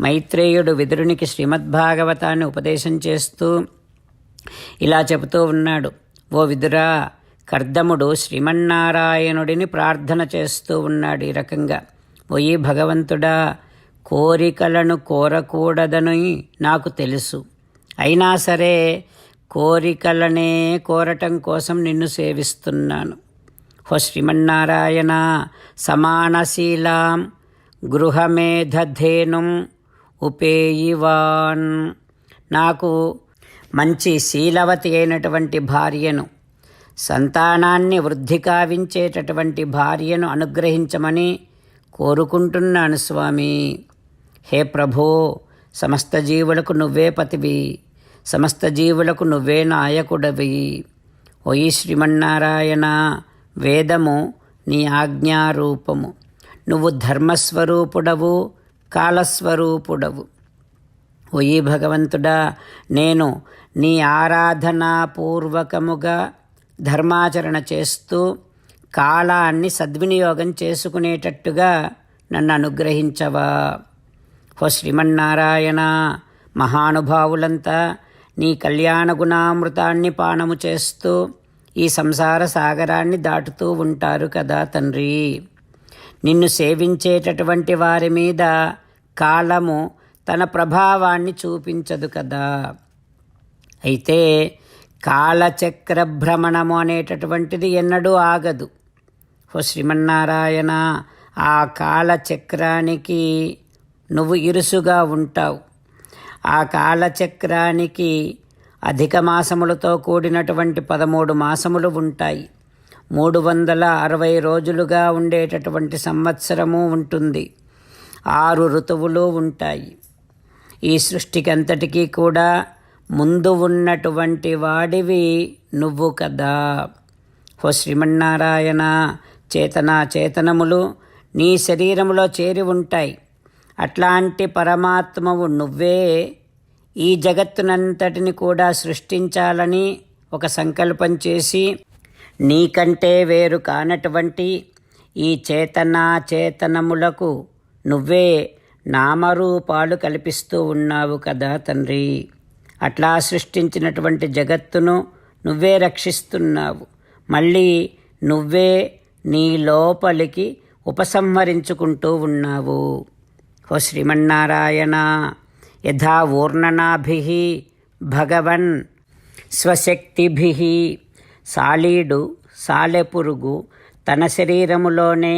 మైత్రేయుడు విదురునికి శ్రీమద్భాగవతాన్ని ఉపదేశం చేస్తూ ఇలా చెబుతూ ఉన్నాడు. ఓ విదురా కర్దముడు శ్రీమన్నారాయణుడిని ప్రార్థన చేస్తూ ఉన్నాడు ఈ రకంగా. ఓయి భగవంతుడా కోరికలను కోరకూడదని నాకు తెలుసు. అయినా సరే కోరికలనే కోరటం కోసం నిన్ను సేవిస్తున్నాను. హో శ్రీమన్నారాయణ సమానశీలాం గృహమేధధేనుం ఉపేయివాన్. నాకు మంచి శీలవతి అయినటువంటి భార్యను సంతానాన్ని వృద్ధి కావించేటటువంటి భార్యను అనుగ్రహించమని కోరుకుంటున్నాను స్వామి. హే ప్రభో సమస్త జీవులకు నువ్వే పతివి సమస్త జీవులకు నువ్వే నాయకుడవి. ఓయి శ్రీమన్నారాయణ వేదము నీ ఆజ్ఞారూపము. నువ్వు ధర్మస్వరూపుడవు కాలస్వరూపుడవు. ఓయి భగవంతుడా నేను నీ ఆరాధనాపూర్వకముగా ధర్మాచరణ చేస్తూ కాలాన్ని సద్వినియోగం చేసుకునేటట్టుగా నన్ను అనుగ్రహించవా. ఓ శ్రీమన్నారాయణ మహానుభావులంతా నీ కళ్యాణ గుణామృతాన్ని పానము చేస్తూ ఈ సంసార సాగరాన్ని దాటుతూ ఉంటారు కదా తండ్రి. నిన్ను సేవించేటటువంటి వారి మీద కాలము తన ప్రభావాన్ని చూపించదు కదా. అయితే కాలచక్ర భ్రమణము అనేటటువంటిది ఎన్నడూ ఆగదు. ఓ శ్రీమన్నారాయణ ఆ కాలచక్రానికి నువ్వు ఇరుసుగా ఉంటావు. ఆ కాలచక్రానికి అధిక మాసములతో కూడినటువంటి పదమూడు మాసములు ఉంటాయి. మూడు వందల అరవై రోజులుగా ఉండేటటువంటి సంవత్సరము ఉంటుంది. ఆరు ఋతువులు ఉంటాయి. ఈ సృష్టికి అంతటికీ కూడా ముందు ఉన్నటువంటి వాడివి నువ్వు కదా. ఓ శ్రీమన్నారాయణ చేతన చేతనములు నీ శరీరములో చేరి ఉంటాయి. అట్లాంటి పరమాత్మవు నువ్వే ఈ జగత్తునంతటిని కూడా సృష్టించాలని ఒక సంకల్పం చేసి నీకంటే వేరు కానటువంటి ఈ చేతనా చేతనములకు నువ్వే నామరూపాలు కల్పిస్తూ ఉన్నావు కదా తండ్రి. అట్లా సృష్టించినటువంటి జగత్తును నువ్వే రక్షిస్తున్నావు. మళ్ళీ నువ్వే నీ లోపలికి ఉపసంహరించుకుంటూ ఉన్నావు. ఓ శ్రీమన్నారాయణ యథా ఊర్ణనాభి భగవన్ స్వశక్తిభి సాలీడు సాలెపురుగు తన శరీరములోనే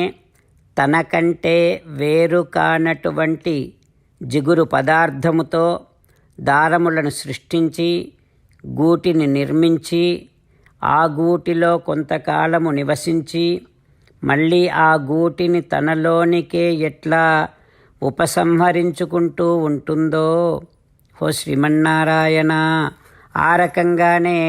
తనకంటే వేరు కానటువంటి జిగురు పదార్థముతో దారములను సృష్టించి గూటిని నిర్మించి ఆ గూటిలో కొంతకాలము నివసించి మళ్ళీ ఆ గూటిని తనలోనికే ఎట్లా ఉపసంహరించుకుంటూ ఉంటుందో ఓ శ్రీమన్నారాయణ! ఆ రకంగానే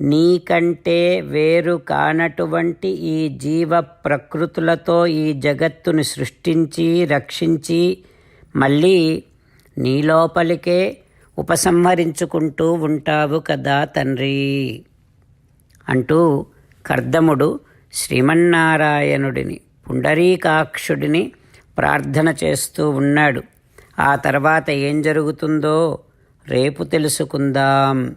నీకంటే వేరు కానటువంటి ఈ జీవ ప్రకృతులతో ఈ జగత్తుని సృష్టించి రక్షించి మళ్ళీ నీ లోపలికే ఉపసంహరించుకుంటూ ఉంటావు కదా తండ్రి. అంటూ కర్దముడు శ్రీమన్నారాయణుడిని పుండరీకాక్షుడిని ప్రార్థన చేస్తూ ఉన్నాడు. ఆ తర్వాత ఏం జరుగుతుందో రేపు తెలుసుకుందాం.